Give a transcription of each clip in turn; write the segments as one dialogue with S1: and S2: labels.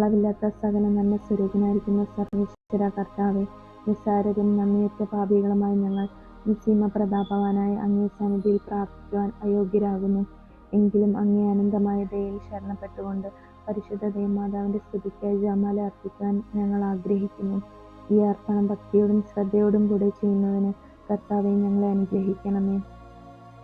S1: അളവില്ലാത്ത സകല നന്മ സ്വരൂപനായിരിക്കുന്ന സർവശ്വര കർത്താവെ നിസ്സാരരും നന്ദിയറ്റ പാപികളുമായി ഞങ്ങൾ നിസീമ പ്രതാപവാനായ അങ്ങേ സന്നിധിയിൽ പ്രാർത്ഥിക്കുവാൻ അയോഗ്യരാകുന്നു. എങ്കിലും അങ്ങേ അനന്തമായ ദയയിൽ ശരണപ്പെട്ടുകൊണ്ട് പരിശുദ്ധ ദേവമാതാവിന്റെ സ്തുതിക്കായി ജമാല അർപ്പിക്കാൻ ഞങ്ങൾ ആഗ്രഹിക്കുന്നു. ഈ അർപ്പണം ഭക്തിയോടും ശ്രദ്ധയോടും കൂടെ ചെയ്യുന്നതിന് കർത്താവെ ഞങ്ങളെ അനുഗ്രഹിക്കണമേ.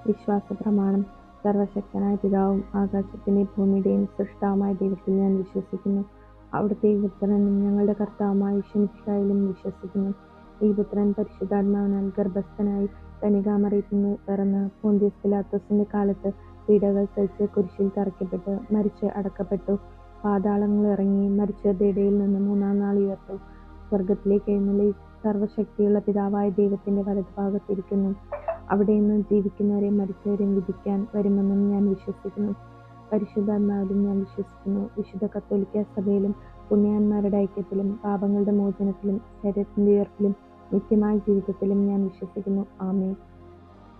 S1: വിശ്വാസ പ്രമാണം സർവശക്തനായ പിതാവും ആകാശത്തിന്റെയും ഭൂമിയുടെയും സൃഷ്ടാവുമായ ദൈവത്തിൽ ഞാൻ വിശ്വസിക്കുന്നു. അവിടുത്തെ ഈ പുത്രനും ഞങ്ങളുടെ കർത്താവുമായ ഈശ്വമിക്കായാലും വിശ്വസിക്കുന്നു. ഈ പുത്രൻ പരിശുദ്ധാത്മാവിനാൽ ഗർഭസ്ഥനായി കനികാമറിയത്തിന് പിറന്ന് പോന്തിയസ് പിലാത്തോസിന്റെ കാലത്ത് പീഡകൾ സഹിച്ച് കുരിശിൽ തറയ്ക്കപ്പെട്ട് മരിച്ച് അടക്കപ്പെട്ടു. പാതാളങ്ങൾ ഇറങ്ങി മരിച്ചവരുടെ ഇടയിൽ നിന്ന് മൂന്നാം നാൾ ഉയർത്തു. സ്വർഗത്തിലേക്ക് എഴുന്നള്ളി സർവശക്തിയുള്ള പിതാവായ ദൈവത്തിന്റെ വലതുഭാഗത്തിരിക്കുന്നു. അവിടെ നിന്ന് ജീവിക്കുന്നവരെയും മരിച്ചവരെയും വിധിക്കാൻ വരുമെന്നും ഞാൻ വിശ്വസിക്കുന്നു. പരിശുദ്ധാത്മാവിലും ഞാൻ വിശ്വസിക്കുന്നു. വിശുദ്ധ കത്തോലിക്ക സഭയിലും പുണ്യാന്മാരുടെ ഐക്യത്തിലും പാപങ്ങളുടെ മോചനത്തിലും ശരീരത്തിന്റെ ഉയർപ്പിലും നിത്യമായ ജീവിതത്തിലും ഞാൻ വിശ്വസിക്കുന്നു. ആമേ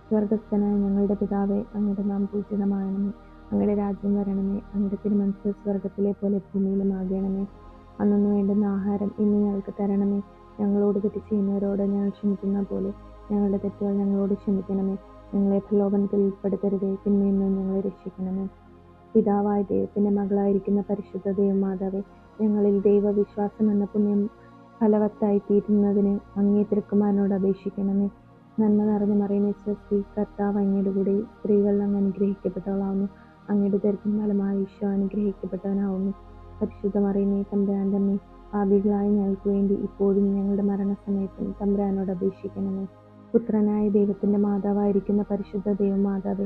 S1: സ്വർഗസ്ഥനായ ഞങ്ങളുടെ പിതാവേ അങ്ങയുടെ നാം പൂജിതമാകണമേ. അങ്ങയുടെ രാജ്യം വരണമേ. അങ്ങയുടെ തിരുമനസ് സ്വർഗത്തിലെ പോലെ ഭൂമിയിലും ആകണമേ. അന്നു വേണ്ടുന്ന ആഹാരം ഇന്ന് ഞങ്ങൾക്ക് തരണമേ. ഞങ്ങളോട് തെറ്റ് ചെയ്യുന്നവരോട് ഞങ്ങൾ ക്ഷമിക്കുന്ന പോലെ ഞങ്ങളുടെ തെറ്റുകൾ ഞങ്ങളോട് ക്ഷമിക്കണമേ. ഞങ്ങളെ പ്രലോഭനത്തിൽ ഉൾപ്പെടുത്തരുതേ. പിന്നെ നിന്ന് ഞങ്ങളെ രക്ഷിക്കണമേ. പിതാവായ ദൈവത്തിന്റെ മകളായിരിക്കുന്ന പരിശുദ്ധ ദൈവമാതാവെ ഞങ്ങളിൽ ദൈവവിശ്വാസം എന്ന പുണ്യം ഫലവത്തായി തീരുന്നതിന് അങ്ങേ തിരുക്കുമാരനോട് അപേക്ഷിക്കണമേ. നന്മ നിറഞ്ഞ മറിയുന്ന സ്വസ്തി കർത്താവ് അങ്ങയുടെ കൂടെ സ്ത്രീകൾ അങ്ങ് അനുഗ്രഹിക്കപ്പെട്ടവളാവുന്നു. അങ്ങയുടെ ദരിദ്രം ഫലമായി ഈശോ അനുഗ്രഹിക്കപ്പെട്ടവനാവുന്നു. പരിശുദ്ധ മറിയുന്നേ തമ്പുരാന്റെ അമ്മേ ഞങ്ങൾക്ക് വേണ്ടി ഇപ്പോഴും ഞങ്ങളുടെ മരണസമയത്തും തമ്പുരാനോട് അപേക്ഷിക്കണമേ. പുത്രനായ ദൈവത്തിന്റെ മാതാവായിരിക്കുന്ന പരിശുദ്ധ ദൈവമാതാവെ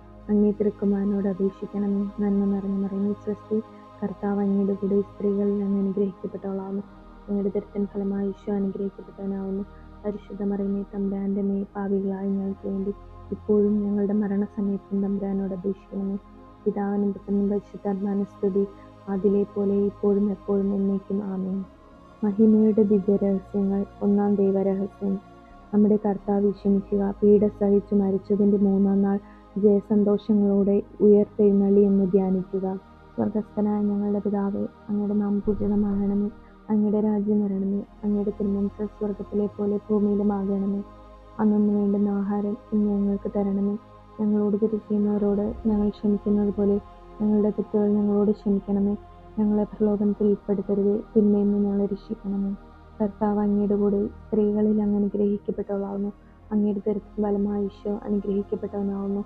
S1: അങ്ങേ തിരുക്കുമാരനോട് അപേക്ഷിക്കണമേ നന്മ നിറഞ്ഞു മറിയുന്ന സ്വസ്തി കർത്താവ് അങ്ങയുടെ കൂടെ സ്ത്രീകളിൽ നിന്ന് അനുഗ്രഹിക്കപ്പെട്ടവളാവുന്നു അങ്ങയുടെ തിരുത്തൻ ഫലമായി ഈശോ അനുഗ്രഹിക്കപ്പെട്ടവനാവുന്നു പരിശുദ്ധ മറിയമേ തമ്പുരാന്റെ മേ പാവികളായ ഞങ്ങൾക്ക് വേണ്ടി ഇപ്പോഴും ഞങ്ങളുടെ മരണസമയത്തും തമ്പുരാനോട് അപേക്ഷിക്കണമേ. പിതാവിനും പുത്രനും പരിശുദ്ധാത്മാന സ്തുതി. അതിലെ പോലെ ഇപ്പോഴും എപ്പോഴും എന്നേക്കും. ആമേ മഹിമയുടെ ദിവ്യരഹസ്യങ്ങൾ ഒന്നാം ദൈവരഹസ്യം. നമ്മുടെ കർത്താവ് വിഷമിക്കുക പീഡ സഹിച്ചു മരിച്ചതിന്റെ മൂന്നാം നാൾ ജയസന്തോഷങ്ങളോടെ ഉയർത്തെഴുന്നള്ളി എന്ന് ധ്യാനിക്കുക. സ്വർഗസ്ഥനായ ഞങ്ങളുടെ പിതാവേ അങ്ങയുടെ നാം പൂജിതമാകണമേ അങ്ങയുടെ രാജ്യം വരണമേ അങ്ങയുടെ തിരുമനസ് സ്വർഗത്തിലെ പോലെ ഭൂമിയിലുമാകണമേ. അന്നൊന്ന് വേണ്ടുന്ന ആഹാരം ഇന്ന് ഞങ്ങൾക്ക് തരണമേ. ഞങ്ങളോട് തിരിക്കുന്നവരോട് ഞങ്ങൾ ക്ഷമിക്കുന്നത് പോലെ ഞങ്ങളുടെ തെറ്റുകൾ ഞങ്ങളോട് ക്ഷമിക്കണമേ. ഞങ്ങളെ പ്രലോഭനത്തിൽ ഉൾപ്പെടുത്തരുതേ തിന്മയിൽ നിന്ന് ഞങ്ങളെ രക്ഷിക്കണമേ. കർത്താവ് അങ്ങയുടെ കൂടെ സ്ത്രീകളിൽ അങ്ങ് അനുഗ്രഹിക്കപ്പെട്ടവളാവുന്നു. അങ്ങയുടെ തരത്തിൽ ബലമായ ഈശോ അനുഗ്രഹിക്കപ്പെട്ടവനാവുന്നു.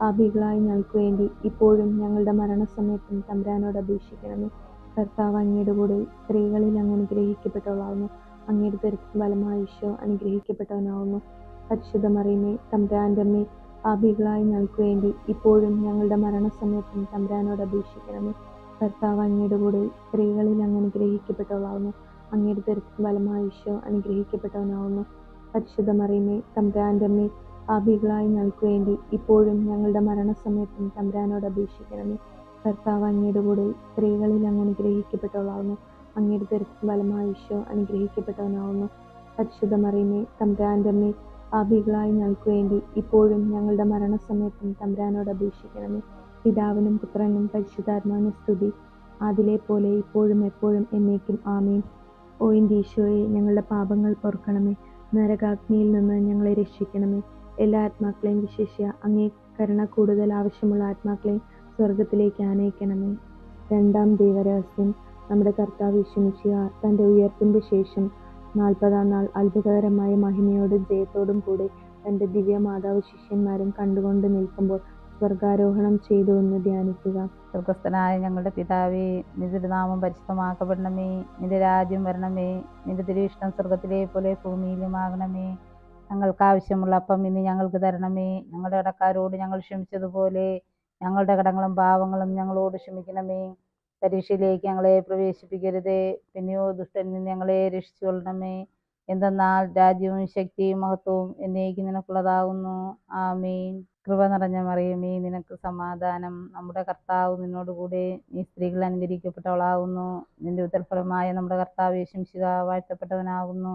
S1: പാപികളായി ഞങ്ങൾക്ക് വേണ്ടി ഇപ്പോഴും ഞങ്ങളുടെ മരണസമയത്തും തമ്പുരാനോട് അപേക്ഷിക്കണമേ. കർത്താവ് അങ്ങയുടെ കൂടെ സ്ത്രീകളിൽ അങ്ങ് അനുഗ്രഹിക്കപ്പെട്ടവളാവുന്നു. അങ്ങയുടെ ദരിദ്രം ബലമായ ഈശോ അനുഗ്രഹിക്കപ്പെട്ടവനാവുന്നു. പരിശുദ്ധ മറിയമേ തമ്പുരാന്റെ അമ്മേ പാപികളായ ഞങ്ങൾക്ക് വേണ്ടി ഇപ്പോഴും ഞങ്ങളുടെ മരണസമയത്തും തമ്പുരാനോട് അപേക്ഷിക്കണമേ. കർത്താവ് അങ്ങയുടെ കൂടെ സ്ത്രീകളിൽ അങ്ങ് അനുഗ്രഹിക്കപ്പെട്ടവളാവുന്നു. അങ്ങയുടെ ദരിദ്ര ബലമായ ഈശോ അനുഗ്രഹിക്കപ്പെട്ടവനാവുന്നു. പരിശുദ്ധ മറിയമേ തമ്പുരാന്റെ അമ്മേ പാപികളായ ഞങ്ങൾക്ക് വേണ്ടി ഇപ്പോഴും ഞങ്ങളുടെ മരണസമയത്തും തമ്പുരാനോട് അപേക്ഷിക്കണമേ. കർത്താവ് അങ്ങയുടെ കൂടെ സ്ത്രീകളിൽ അങ്ങ് അനുഗ്രഹിക്കപ്പെട്ടവളാവുന്നു. അങ്ങയുടെ തിരക്കും ബലമായ ഈശോ അനുഗ്രഹിക്കപ്പെട്ടവനാവുന്നു. പരിശുദ്ധ മറിയമേ തമ്പുരാന്റെ അമ്മേ പാപികളായി ഞങ്ങൾക്ക് വേണ്ടി ഇപ്പോഴും ഞങ്ങളുടെ മരണസമയത്തും തമ്പുരാനോട് അപേക്ഷിക്കണമേ. പിതാവിനും പുത്രനും പരിശുദ്ധാത്മാവിനും സ്തുതി. അതിലെ പോലെ ഇപ്പോഴും എപ്പോഴും എന്നേക്കും ആമേൻ. ഓയിന്റെ ഈശോയെ ഞങ്ങളുടെ പാപങ്ങൾ പൊറുക്കണമേ നരകാഗ്നിയിൽ നിന്ന് ഞങ്ങളെ രക്ഷിക്കണമേ. എല്ലാ ആത്മാക്കളെയും വിശേഷ്യ അങ്ങേ കരുണ കൂടുതൽ ആവശ്യമുള്ള ആത്മാക്കളെ സ്വർഗത്തിലേക്ക് ആനയിക്കണമേ. രണ്ടാം ദൈവരഹസ്യം. നമ്മുടെ കർത്താവ് വിശ്വമിക്കുക തന്റെ ഉയർപ്പിന്റെ ശേഷം നാൽപ്പതാം നാൾ അത്ഭുതകരമായ മഹിമയോടും ജയത്തോടും കൂടെ തന്റെ ദിവ്യ മാതാവ് ശിഷ്യന്മാരും കണ്ടുകൊണ്ട് നിൽക്കുമ്പോൾ സ്വർഗാരോഹണം ചെയ്തു എന്ന് ധ്യാനിക്കുക.
S2: സ്വർഗസ്ഥനായ ഞങ്ങളുടെ പിതാവേ നിന്റെ നാമം പരിശുദ്ധമാക്കപ്പെടണമേ നിന്റെ രാജ്യം വരണമേ നിന്റെ തിരുവിഷ്ടം സ്വർഗത്തിലെ പോലെ ഭൂമിയിലുമാകണമേ. ഞങ്ങൾക്ക് ആവശ്യമുള്ള അപ്പം ഇന്ന് ഞങ്ങൾക്ക് തരണമേ. ഞങ്ങളുടെ കടക്കാരോട് ഞങ്ങൾ ക്ഷമിച്ചതുപോലെ ഞങ്ങളുടെ കടങ്ങളും പാവങ്ങളും ഞങ്ങളോട് ക്ഷമിക്കണമേ. പരീക്ഷയിലേക്ക് ഞങ്ങളെ പ്രവേശിപ്പിക്കരുതേ. പിന്നെയോ ദുഷ്ടനിൽ നിന്ന് ഞങ്ങളെ രക്ഷിച്ചുകൊള്ളണമേ എന്തെന്നാൽ രാജ്യവും ശക്തിയും മഹത്വവും എന്നേക്ക് നിനക്കുള്ളതാകുന്നു ആമീൻ. കൃപ നിറഞ്ഞ മറിയമേ നിനക്ക് സമാധാനം. നമ്മുടെ കർത്താവ് നിന്നോടുകൂടെ നീ സ്ത്രീകൾ അനുകരിക്കപ്പെട്ടവളാകുന്നു നിന്റെ ഉത്തരഫലമായ നമ്മുടെ കർത്താവ് യേശുശിക വാഴ്ത്തപ്പെട്ടവനാകുന്നു.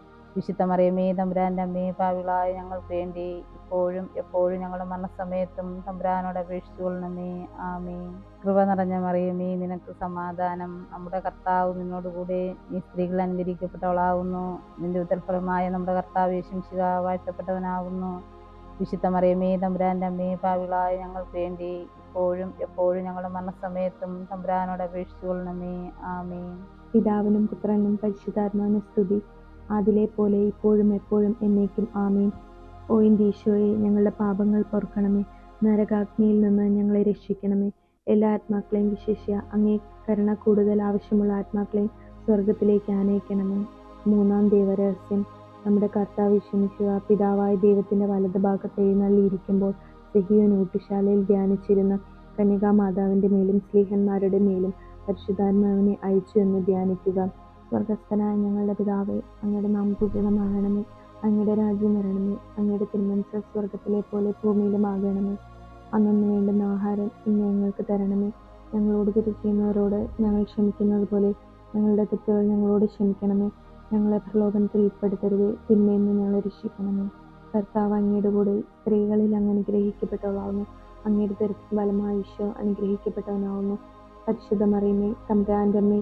S2: വിശുദ്ധ മറിയമേ തമ്പുരാന്റെ അമ്മേ പാവിളായ ഞങ്ങൾക്ക് വേണ്ടി ഇപ്പോഴും എപ്പോഴും ഞങ്ങളുടെ മരണസമയത്തും തമ്പുരാനോട് അപേക്ഷിച്ചു കൊള്ളണമേ. ആമേ കൃപ നിറഞ്ഞ മറിയമേ നിനക്ക് സമാധാനം. നമ്മുടെ കർത്താവ് നിന്നോടുകൂടെ നീ സ്ത്രീകൾ അനുകരിക്കപ്പെട്ടവളാവുന്നു. നിന്റെ ഉത്തരഫലമായ നമ്മുടെ കർത്താവ് യേശുശിക വാഴ്ത്തപ്പെട്ടവനാകുന്നു വിശുദ്ധ മറിയമേ തമ്പുരാന്റെ അമ്മേ പാവിളായ ഞങ്ങൾക്ക് വേണ്ടി ഇപ്പോഴും എപ്പോഴും ഞങ്ങളുടെ മരണസമയത്തും തമ്പുരാനോട് അപേക്ഷിച്ചു കൊള്ളണമേ. ആമേ
S1: പിതാവിനും പുത്രനും പരിശുദ്ധാത്മാവിനും സ്തുതി. അതിലെ പോലെ ഇപ്പോഴും എപ്പോഴും എന്നേക്കും ആമീൻ. ഓ ഈശോയെ ഞങ്ങളുടെ പാപങ്ങൾ പൊറുക്കണമേ. നരകാഗ്നിയിൽ നിന്ന് ഞങ്ങളെ രക്ഷിക്കണമേ. എല്ലാ ആത്മാക്കളെയും വിശേഷ അങ്ങേ കരുണ കൂടുതൽ ആവശ്യമുള്ള ആത്മാക്കളെയും സ്വർഗത്തിലേക്ക് ആനയിക്കണമേ. മൂന്നാം ദൈവരഹസ്യം. നമ്മുടെ കർത്താവ് വിഷമിക്കുക പിതാവായ ദൈവത്തിന്റെ വലത് ഭാഗത്ത് എഴുന്നള്ളിയിരിക്കുമ്പോൾ സെഹിയോൻ ഊട്ടുശാലയിൽ ധ്യാനിച്ചിരുന്ന കന്യകാമാതാവിന്റെ മേലും സ്ലീഹന്മാരുടെ മേലും പരിശുദ്ധാത്മാവിനെ അയച്ചു എന്ന് ധ്യാനിക്കുക. സ്വർഗസ്ഥനായ ഞങ്ങളുടെ പിതാവേ അങ്ങയുടെ നാം പൂജിതമാകണമേ അങ്ങയുടെ രാജ്യം വരണമേ. അങ്ങയുടെ തിരുമനസ് സ്വർഗത്തിലെ പോലെ ഭൂമിയിലും ആകണമേ അന്നു വേണ്ടുന്ന ആഹാരം ഇന്ന് ഞങ്ങൾക്ക് തരണമേ. ഞങ്ങളോട് തിരിക്കുന്നവരോട് ഞങ്ങൾ ക്ഷമിക്കുന്നത് പോലെ ഞങ്ങളുടെ തെറ്റുകൾ ഞങ്ങളോട് ക്ഷമിക്കണമേ. ഞങ്ങളെ പ്രലോഭനത്തിൽ ഉൾപ്പെടുത്തരുതേ. തിന്മയിൽ നിന്ന് ഞങ്ങളെ രക്ഷിക്കണമേ. കർത്താവ് അങ്ങയുടെ കൂടെ സ്ത്രീകളിൽ അങ്ങ് അനുഗ്രഹിക്കപ്പെട്ടവളാവുന്നു. അങ്ങയുടെ തരത്തിൽ ബലമായ ഈശോ അനുഗ്രഹിക്കപ്പെട്ടവനാവുന്നു. പരിശുദ്ധമറിയുമേ തമ്പ്രാന്റെ അമ്മേ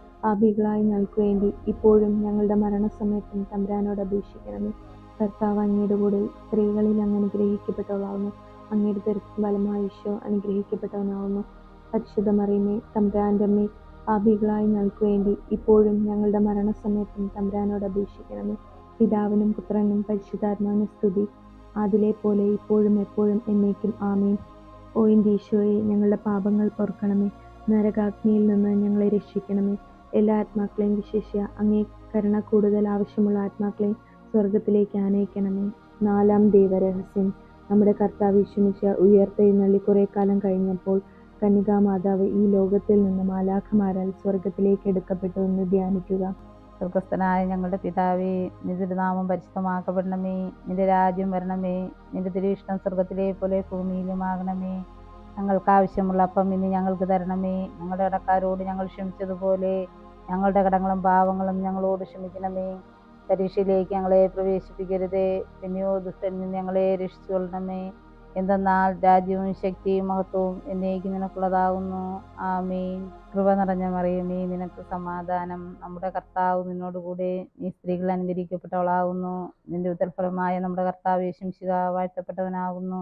S1: പാപികളായ ഞങ്ങൾക്ക് വേണ്ടി ഇപ്പോഴും ഞങ്ങളുടെ മരണസമയത്തും തമ്പുരാനോട് അപേക്ഷിക്കണമേ. കർത്താവ് അങ്ങയുടെ കൂടെ സ്ത്രീകളിൽ അങ്ങ് അനുഗ്രഹിക്കപ്പെട്ടവളാവുന്നു. അങ്ങയുടെ തിരക്കും ബലമായ ഈശോ അനുഗ്രഹിക്കപ്പെട്ടവനാവുന്നു. പരിശുദ്ധ തമ്പുരാന്റെ അമ്മേ പാപികളായ ഞങ്ങൾക്ക് വേണ്ടി ഇപ്പോഴും ഞങ്ങളുടെ മരണസമയത്തും തമ്പുരാനോട് അപേക്ഷിക്കണമേ. പിതാവിനും പുത്രനും പരിശുദ്ധാത്മാവിനും സ്തുതി. അതിലെ പോലെ ഇപ്പോഴും എപ്പോഴും എന്നേക്കും ആമേൻ. ഓയിന്റെ ഈശോയെ ഞങ്ങളുടെ പാപങ്ങൾ പൊറുക്കണമേ നരകാഗ്നിയിൽ നിന്ന് ഞങ്ങളെ രക്ഷിക്കണമേ. എല്ലാ ആത്മാക്കളെയും വിശേഷ്യ അങ്ങേ കരുണ കൂടുതൽ ആവശ്യമുള്ള ആത്മാക്കളെയും സ്വർഗത്തിലേക്ക് ആനയിക്കണമേ. നാലാം ദൈവരഹസ്യം. നമ്മുടെ കർത്താവ് വിഷമിച്ച ഉയർത്തെഴുന്നള്ളി കുറെ കാലം കഴിഞ്ഞപ്പോൾ കന്യകാമാതാവ് ഈ ലോകത്തിൽ നിന്ന് മാലാഖമാരാൽ സ്വർഗത്തിലേക്ക് എടുക്കപ്പെട്ടു എന്ന് ധ്യാനിക്കുക.
S2: സ്വർഗസ്ഥനായ ഞങ്ങളുടെ പിതാവേ നിന്റെ നാമം പരിശുദ്ധമാക്കപ്പെടണമേ. നിന്റെ രാജ്യം വരണമേ. നിന്റെ തിരുവിഷ്ടം സ്വർഗത്തിലെ പോലെ ഭൂമിയിലുമാകണമേ. ഞങ്ങൾക്ക് ആവശ്യമുള്ള അപ്പം ഇന്ന് ഞങ്ങൾക്ക് തരണമേ. ഞങ്ങളുടെ ഇടക്കാരോട് ഞങ്ങൾ ക്ഷമിച്ചതുപോലെ ഞങ്ങളുടെ കടങ്ങളും പാവങ്ങളും ഞങ്ങളോട് ക്ഷമിക്കണമേ. പരീക്ഷയിലേക്ക് ഞങ്ങളെ പ്രവേശിപ്പിക്കരുതേ. പിന്നെയോ ദുഷ്ടനിൽ ഞങ്ങളെ രക്ഷിച്ചുകൊള്ളണമേ. എന്തെന്നാൽ രാജ്യവും ശക്തിയും മഹത്വവും എന്നേക്ക് നിനക്കുള്ളതാകുന്നു. ആമീൻ. കൃപ നിറഞ്ഞ മറിയമേ നിനക്ക് സമാധാനം. നമ്മുടെ കർത്താവ് നിന്നോടുകൂടെ നീ സ്ത്രീകൾ അനുകരിക്കപ്പെട്ടവളാകുന്നു. നിന്റെ ഉത്തരഫലമായ നമ്മുടെ കർത്താവ് യേശുംശിക വാഴ്ത്തപ്പെട്ടവനാകുന്നു.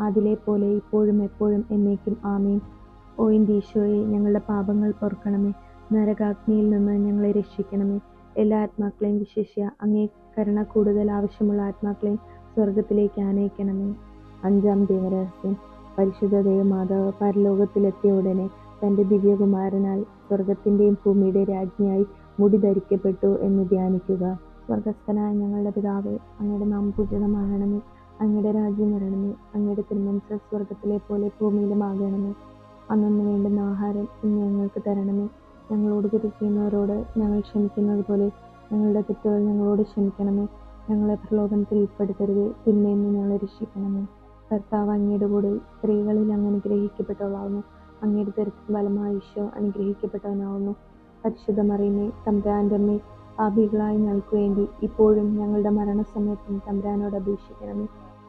S1: അതിലെ പോലെ ഇപ്പോഴും എപ്പോഴും എന്നേക്കും ആമീൻ. ഓ ഈശോയെ ഞങ്ങളുടെ പാപങ്ങൾ പൊറുക്കണമേ നരകാഗ്നിയിൽ നിന്ന് ഞങ്ങളെ രക്ഷിക്കണമേ. എല്ലാ ആത്മാക്കളെയും വിശേഷ്യ അങ്ങേ കരുണ കൂടുതൽ ആവശ്യമുള്ള ആത്മാക്കളെയും സ്വർഗത്തിലേക്ക് ആനയിക്കണമേ. അഞ്ചാം ദൈവരഹസ്യം. പരിശുദ്ധ ദേവമാതാവ് പരലോകത്തിലെത്തിയ ഉടനെ തന്റെ ദിവ്യകുമാരനാൽ സ്വർഗത്തിന്റെയും ഭൂമിയുടെ രാജ്ഞിയായി മുടി ധരിക്കപ്പെട്ടു എന്ന് ധ്യാനിക്കുക. സ്വർഗസ്ഥനായ ഞങ്ങളുടെ പിതാവേ അങ്ങയുടെ നാം പൂജിതമാകണമേ. അങ്ങയുടെ രാജ്യം വരണമേ അങ്ങയുടെ തിരുമനസ് സ്വർഗത്തിലെ പോലെ ഭൂമിയിലും ആകണമേ അന്നു വേണ്ടുന്ന ആഹാരം ഇന്ന് ഞങ്ങൾക്ക് തരണമേ. ഞങ്ങളോട് കുതിക്കുന്നവരോട് ഞങ്ങൾ ക്ഷമിക്കുന്നത് പോലെ ഞങ്ങളുടെ തെറ്റുകൾ ഞങ്ങളോട് ക്ഷമിക്കണമേ. ഞങ്ങളെ പ്രലോഭനത്തിൽ ഉൾപ്പെടുത്തരുത്. തിന്മയിൽ നിന്ന് ഞങ്ങളെ രക്ഷിക്കണമേ. കർത്താവ് അങ്ങയുടെ കൂടെ സ്ത്രീകളിൽ അങ്ങ് അനുഗ്രഹിക്കപ്പെട്ടവളാവുന്നു അങ്ങയുടെ തരത്തിൽ ബലമായ ഈശോ അനുഗ്രഹിക്കപ്പെട്ടവനാവുന്നു. പരിശുദ്ധ മറിയമേ തമ്പുരാന്റെ അമ്മേ ഞങ്ങൾക്ക് വേണ്ടി ഇപ്പോഴും ഞങ്ങളുടെ മരണസമയത്തും തമ്പുരാനോട് അപേക്ഷിക്കണമേ.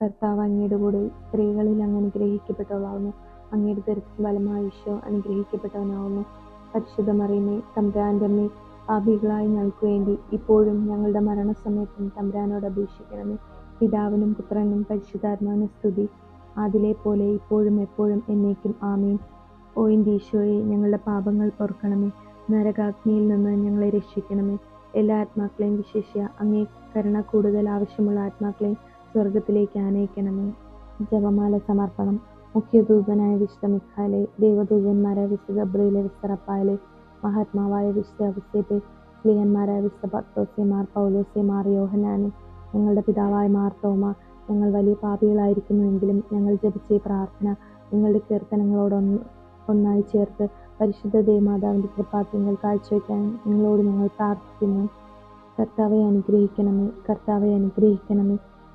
S1: കർത്താവ് അങ്ങയുടെ കൂടെ സ്ത്രീകളിൽ അങ്ങ് അനുഗ്രഹിക്കപ്പെട്ടവളാവുന്നു. അങ്ങയുടെ ഫലമായ ഈശോ അനുഗ്രഹിക്കപ്പെട്ടവനാവുന്നു. പരിശുദ്ധ മറിയമേ തമ്പുരാന്റെ പാപികളായ ഞങ്ങൾക്ക് വേണ്ടി ഇപ്പോഴും ഞങ്ങളുടെ മരണസമയത്തും തമ്പുരാനോട് അപേക്ഷിക്കണമേ. പിതാവിനും പുത്രനും പരിശുദ്ധാത്മാവിനും സ്തുതി. അതിലെ പോലെ ഇപ്പോഴും എപ്പോഴും എന്നേക്കും ആമീൻ. ഓയിൻ എന്റെ ഈശോയെ ഞങ്ങളുടെ പാപങ്ങൾ പൊറുക്കണമേ നരകാഗ്നിയിൽ നിന്ന് ഞങ്ങളെ രക്ഷിക്കണമേ. എല്ലാ ആത്മാക്കളെയും വിശേഷിയ അങ്ങേ കരുണ കൂടുതൽ ആവശ്യമുള്ള ആത്മാക്കളെയും സ്വർഗത്തിലേക്ക് ആനയിക്കണമേ. ജപമാല സമർപ്പണം. മുഖ്യദൂതനായ വിശുദ്ധ മിഖാലെ ദേവദൂതന്മാരായ വിശുദ്ധ ഗബ്രിയിലെ വിശുദ്ധ റപ്പായിലെ മഹാത്മാവായ വിശുദ്ധ അവസ്ഥയെ സ്ത്രീയന്മാരായ വിശുദ്ധ പത്തോസിമാർ പൗലോസിമാർ യോഹനാനും ഞങ്ങളുടെ പിതാവായ മാർത്തോമ ഞങ്ങൾ വലിയ പാപികളായിരിക്കുന്നുവെങ്കിലും ഞങ്ങൾ ജപിച്ച പ്രാർത്ഥന നിങ്ങളുടെ കീർത്തനങ്ങളോടൊന്ന് ഒന്നായി ചേർത്ത് പരിശുദ്ധ ദേവമാതാവിന്റെ കൃപാത്യങ്ങൾ കാഴ്ചവെക്കാൻ നിങ്ങളോട് ഞങ്ങൾ പ്രാർത്ഥിക്കുന്നു. കർത്താവെ അനുഗ്രഹിക്കണമേ. കർത്താവെ അനുഗ്രഹിക്കണമേ.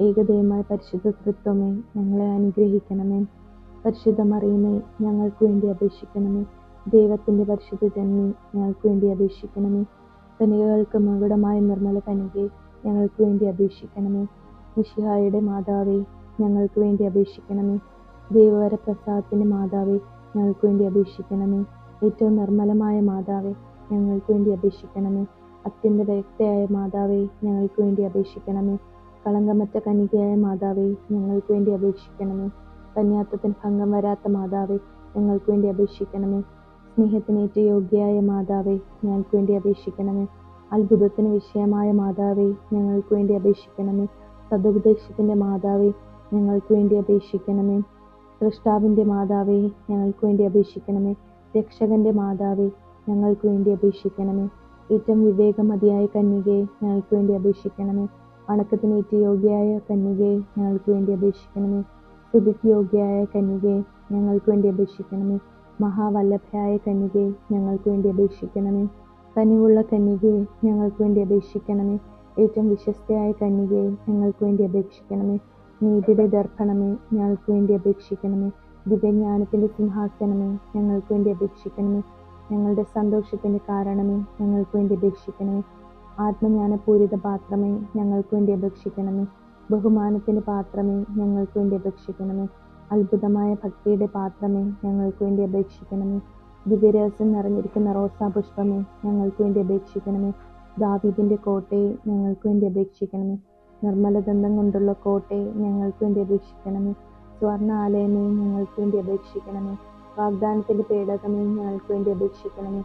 S1: ഏകദൈവമായ പരിശുദ്ധ തൃത്വമേ ഞങ്ങളെ അനുഗ്രഹിക്കണമേ. പരിശുദ്ധ മറിയമേ ഞങ്ങൾക്ക് വേണ്ടി അപേക്ഷിക്കണമേ. ദൈവത്തിന്റെ പരിശുദ്ധ ജന്മി ഞങ്ങൾക്ക് വേണ്ടി അപേക്ഷിക്കണമേ. കനികകൾക്ക് മകുടമായ നിർമ്മല കനികെ ഞങ്ങൾക്ക് വേണ്ടി അപേക്ഷിക്കണമേ. മിഷിഹായുടെ മാതാവേ ഞങ്ങൾക്ക് വേണ്ടി അപേക്ഷിക്കണമേ. ദൈവവരപ്രസാദത്തിന്റെ മാതാവേ ഞങ്ങൾക്ക് വേണ്ടി അപേക്ഷിക്കണമേ. ഏറ്റവും നിർമ്മലമായ മാതാവേ ഞങ്ങൾക്ക് വേണ്ടി അപേക്ഷിക്കണമേ. അത്യന്ത വ്യക്തയായ മാതാവേ ഞങ്ങൾക്ക് വേണ്ടി അപേക്ഷിക്കണമേ. കളങ്കമറ്റ കനികയായ മാതാവേ ഞങ്ങൾക്ക് വേണ്ടി അപേക്ഷിക്കണമേ. കന്യാത്വത്തിന് ഭംഗം വരാത്ത മാതാവേ ഞങ്ങൾക്ക് വേണ്ടി അപേക്ഷിക്കണമേ. സ്നേഹത്തിനേറ്റ യോഗ്യയായ മാതാവേ ഞങ്ങൾക്ക് വേണ്ടി അപേക്ഷിക്കണമേ. അത്ഭുതത്തിന് വിഷയമായ മാതാവേ ഞങ്ങൾക്ക് വേണ്ടി അപേക്ഷിക്കണമേ. സതുപദേശത്തിന്റെ മാതാവേ ഞങ്ങൾക്ക് വേണ്ടി അപേക്ഷിക്കണമേ. സൃഷ്ടാവിന്റെ മാതാവേ ഞങ്ങൾക്ക് വേണ്ടി അപേക്ഷിക്കണമേ. രക്ഷകന്റെ മാതാവേ ഞങ്ങൾക്ക് വേണ്ടി അപേക്ഷിക്കണമേ. ഏറ്റവും വിവേകമതിയായ കന്യകയെ ഞങ്ങൾക്ക് വേണ്ടി അപേക്ഷിക്കണമേ. വണക്കത്തിനേറ്റ യോഗ്യയായ കന്യകയെ ഞങ്ങൾക്ക് വേണ്ടി അപേക്ഷിക്കണമേ. സ്തുതിക്ക് യോഗ്യയായ കന്യകയെ ഞങ്ങൾക്ക് വേണ്ടി അപേക്ഷിക്കണമേ. മഹാവല്ലഭയായ കന്യകയെ ഞങ്ങൾക്ക് വേണ്ടി അപേക്ഷിക്കണമേ. കനിവുള്ള കന്യകയെ ഞങ്ങൾക്ക് വേണ്ടി അപേക്ഷിക്കണമേ. ഏറ്റവും വിശ്വസ്തയായ കന്യകയെ ഞങ്ങൾക്ക് വേണ്ടി അപേക്ഷിക്കണമേ. നീതിയുടെ ദർപ്പണമേ ഞങ്ങൾക്ക് വേണ്ടി അപേക്ഷിക്കണമേ. ദിവ്യജ്ഞാനത്തിന്റെ സിംഹാസനമേ ഞങ്ങൾക്ക് വേണ്ടി അപേക്ഷിക്കണമേ. ഞങ്ങളുടെ സന്തോഷത്തിന്റെ കാരണമേ ഞങ്ങൾക്ക് വേണ്ടി അപേക്ഷിക്കണമേ. ആത്മജ്ഞാനപൂരിത പാത്രമേ ഞങ്ങൾക്ക് വേണ്ടി അപേക്ഷിക്കണമേ. ബഹുമാനത്തിന്റെ പാത്രമേ ഞങ്ങൾക്ക് വേണ്ടി അപേക്ഷിക്കണമേ. അത്ഭുതമായ ഭക്തിയുടെ പാത്രമേ ഞങ്ങൾക്ക് വേണ്ടി അപേക്ഷിക്കണമേ. ദിവ്യരഹസ്യം നിറഞ്ഞിരിക്കുന്ന റോസാ പുഷ്പമേ ഞങ്ങൾക്ക് വേണ്ടി അപേക്ഷിക്കണമേ. ദാവീദിന്റെ കോട്ടയെ ഞങ്ങൾക്ക് വേണ്ടി അപേക്ഷിക്കണമേ. നിർമ്മലദന്തം കൊണ്ടുള്ള കോട്ടയെ ഞങ്ങൾക്ക് വേണ്ടി അപേക്ഷിക്കണമേ. സ്വർണ ആലയമേ ഞങ്ങൾക്ക് വേണ്ടി അപേക്ഷിക്കണമേ. വാഗ്ദാനത്തിന്റെ പേടകമേ ഞങ്ങൾക്ക് വേണ്ടി അപേക്ഷിക്കണമേ.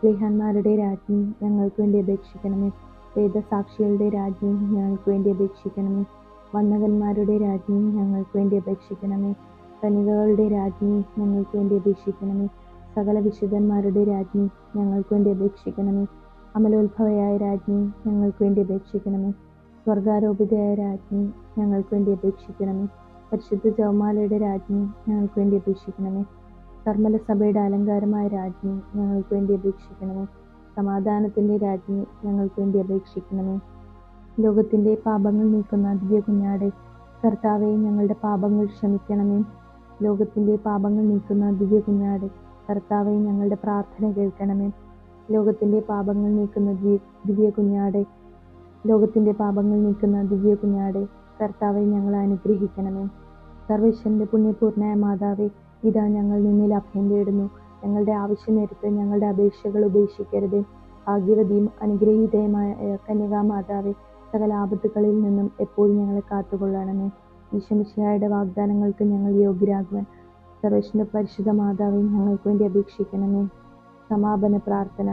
S1: സ്നേഹന്മാരുടെ രാജ്ഞി ഞങ്ങൾക്ക് വേണ്ടി അപേക്ഷിക്കണമേ. വേദസാക്ഷികളുടെ രാജ്ഞി ഞങ്ങൾക്ക് വേണ്ടി അപേക്ഷിക്കണമേ. വന്നകന്മാരുടെ രാജ്ഞി ഞങ്ങൾക്ക് വേണ്ടി അപേക്ഷിക്കണമേ. കനികകളുടെ രാജ്ഞി ഞങ്ങൾക്ക് വേണ്ടി അപേക്ഷിക്കണമേ. സകല വിശുദ്ധന്മാരുടെ രാജ്ഞി ഞങ്ങൾക്ക് വേണ്ടി അപേക്ഷിക്കണമേ. അമലോത്ഭവയായ രാജ്ഞി ഞങ്ങൾക്ക് വേണ്ടി അപേക്ഷിക്കണമേ. സ്വർഗാരോപിതയായ രാജ്ഞി ഞങ്ങൾക്ക് വേണ്ടി അപേക്ഷിക്കണമേ. പരിശുദ്ധ ജവമാലയുടെ രാജ്ഞി ഞങ്ങൾക്ക് വേണ്ടി അപേക്ഷിക്കണമേ. കർമ്മല സഭയുടെ അലങ്കാരമായ രാജ്ഞി ഞങ്ങൾക്ക് വേണ്ടി അപേക്ഷിക്കണമേ. സമാധാനത്തിന്റെ രാജ്ഞി ഞങ്ങൾക്ക് വേണ്ടി അപേക്ഷിക്കണമേ. ലോകത്തിന്റെ പാപങ്ങൾ നീക്കുന്ന ദിവ്യ കുഞ്ഞാടെ കർത്താവെ ഞങ്ങളുടെ പാപങ്ങൾ ക്ഷമിക്കണമേ. ലോകത്തിന്റെ പാപങ്ങൾ നീക്കുന്ന ദിവ്യ കുഞ്ഞാടെ കർത്താവെ ഞങ്ങളുടെ പ്രാർത്ഥന കേൾക്കണമേ. ലോകത്തിന്റെ പാപങ്ങൾ നീക്കുന്ന ദിവ്യ കുഞ്ഞാടെ ലോകത്തിന്റെ പാപങ്ങൾ നീക്കുന്ന ദിവ്യ കുഞ്ഞാടെ കർത്താവെ ഞങ്ങളെ അനുഗ്രഹിക്കണമേ. സർവേശ്വരന്റെ പുണ്യപൂർണയായ മാതാവേ ഇതാ ഞങ്ങൾ നിന്നിൽ അഭയം തേടുന്നു ഞങ്ങളുടെ ആവശ്യം നേരത്ത് ഞങ്ങളുടെ അപേക്ഷകൾ ഉപേക്ഷിക്കരുത്. ഭാഗ്യവതിയും അനുഗ്രഹീതയുമായ കന്യകാമാതാവെ സകല ആപത്തുകളിൽ നിന്നും എപ്പോഴും ഞങ്ങളെ കാത്തുകൊള്ളണമേ. ഈശമിശിഹായുടെ വാഗ്ദാനങ്ങൾക്ക് ഞങ്ങൾ യോഗ്യരാകുവാൻ സർവേശ്വര പരിശുദ്ധ മാതാവെ ഞങ്ങൾക്ക് വേണ്ടി അപേക്ഷിക്കണമേ. സമാപന പ്രാർത്ഥന.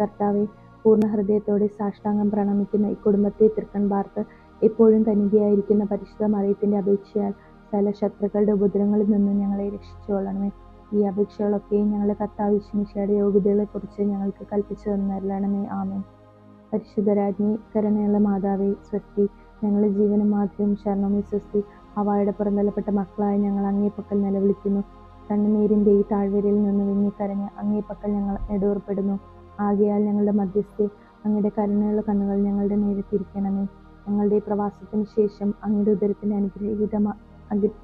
S1: കർത്താവെ പൂർണ ഹൃദയത്തോടെ സാഷ്ടാംഗം പ്രണമിക്കുന്ന ഈ കുടുംബത്തെ തൃക്കൺ പാർത്ത് എപ്പോഴും തനികയായിരിക്കുന്ന പരിശുദ്ധ മറിയത്തിന്റെ അപേക്ഷയാൽ സകല ശത്രുക്കളുടെ ഉപദ്രവങ്ങളിൽ നിന്നും ഞങ്ങളെ രക്ഷിച്ചുകൊള്ളണമേ. ഈ അപേക്ഷകളൊക്കെയും ഞങ്ങളുടെ കർത്താവ് യോഗ്യതകളെ യോഗ്യതകളെക്കുറിച്ച് ഞങ്ങൾക്ക് കൽപ്പിച്ചു തന്നരുളണമേ ആമേൻ. പരിശുദ്ധരാജ്ഞി കരുണയുള്ള മാതാവേ സ്വസ്തി ഞങ്ങളുടെ ജീവനും മാതൃവും ശരണമേ സ്വസ്തി അവയുടെ പുറന്തലപ്പെട്ട മക്കളായ ഞങ്ങൾ അങ്ങേപ്പക്കൽ നിലവിളിക്കുന്നു. കണ്ണുനീരിന്റെ ഈ താഴ്വരയിൽ നിന്ന് വിങ്ങിക്കരഞ്ഞ് അങ്ങേ പക്കൽ ഞങ്ങൾ നെടുവർപ്പെടുന്നു. ആകയാൽ ഞങ്ങളുടെ മധ്യസ്ഥെ അങ്ങയുടെ കരുണയുള്ള കണ്ണുകൾ ഞങ്ങളുടെ നേരെ തിരിക്കണമേ. ഞങ്ങളുടെ പ്രവാസത്തിന് ശേഷം അങ്ങയുടെ ഉദരത്തിന്റെ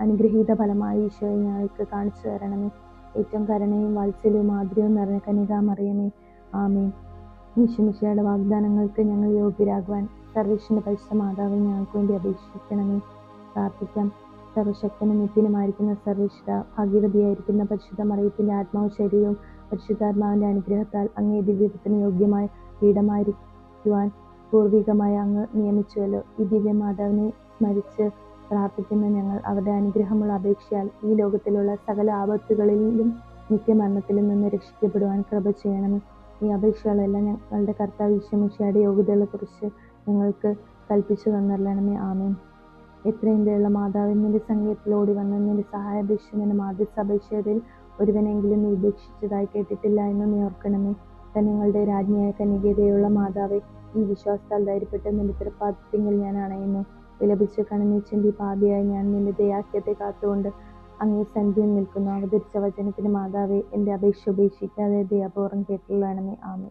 S1: അനുഗ്രഹീത ഫലമായി ഈശോയെ ഞങ്ങൾക്ക് കാണിച്ചു തരണമേ. ഏറ്റവും കരുണയും വാത്സല്യവും മാധുര്യവും നിറഞ്ഞ കനികാമറിയമേ. ആമേ ഈശുമിശയുടെ വാഗ്ദാനങ്ങൾക്ക് ഞങ്ങൾ യോഗ്യരാകുവാൻ സർവേശ്വന്റെ പരിശുദ്ധ മാതാവെ ഞങ്ങൾക്ക് വേണ്ടി അപേക്ഷിക്കണമേ. പ്രാർത്ഥിക്കാം. സർവശക്തനും നിത്യനുമായിരിക്കുന്ന സർവേശ്വര ഭാഗ്യവതിയായിരിക്കുന്ന പരിശുദ്ധ മറിയത്തിന്റെ ആത്മാവ് ശരീരവും പരിശുദ്ധാത്മാവിന്റെ അനുഗ്രഹത്താൽ അങ്ങേ ദിവ്യത്തിന് യോഗ്യമായ പീഠമായിരിക്കുവാൻ പൂർവികമായി അങ്ങ് നിയമിച്ചുവല്ലോ. ഈ ദിവ്യമാതാവിനെ സ്മരിച്ച് പ്രാർത്ഥിക്കുന്ന ഞങ്ങൾ അവരുടെ അനുഗ്രഹമുള്ള അപേക്ഷയാൽ ഈ ലോകത്തിലുള്ള സകല ആപത്തുകളിലും നിത്യമരണത്തിലും നിന്ന് രക്ഷിക്കപ്പെടുവാൻ കൃപ ചെയ്യണമേ. ഈ അപേക്ഷകളെല്ലാം ഞങ്ങളുടെ കർത്താവ് ഈശ്വമിഷയുടെ യോഗ്യതകളെക്കുറിച്ച് ഞങ്ങൾക്ക് കൽപ്പിച്ചു തന്നരണമേ ആമേൻ. എത്രയും ദയുള്ള മാതാവ് സംഗീതത്തിലോടി വന്ന് നിന്റെ സഹായാപേക്ഷ മാതൃസപേക്ഷയിൽ ഒരുവനെങ്കിലും നീ ഉപേക്ഷിച്ചതായി കേട്ടിട്ടില്ല എന്ന് നീ ഓർക്കണമേ. കന്യങ്ങളുടെ രാജ്ഞിയായ കന്യകതയുള്ള മാതാവെ ഈ വിശ്വാസത്താൽ ധൈര്യപ്പെട്ട് നിന്റെ തൃപ്പാദത്തിങ്കിൽ ഞാൻ അണയുന്നു. വിലപിച്ച് കണനീച്ചെന്തി പാപിയായി ഞാൻ നിന്റെ ദയാഖ്യത്തെ കാത്തുകൊണ്ട് അങ്ങേ സന്ധ്യയിൽ നിൽക്കുന്നു. അവതരിച്ച വചനത്തിന് മാതാവേ എന്റെ അപേക്ഷ ഉപേക്ഷിക്കാതെ ദയാപൂർവം കേട്ടുള്ളണമേ ആമേ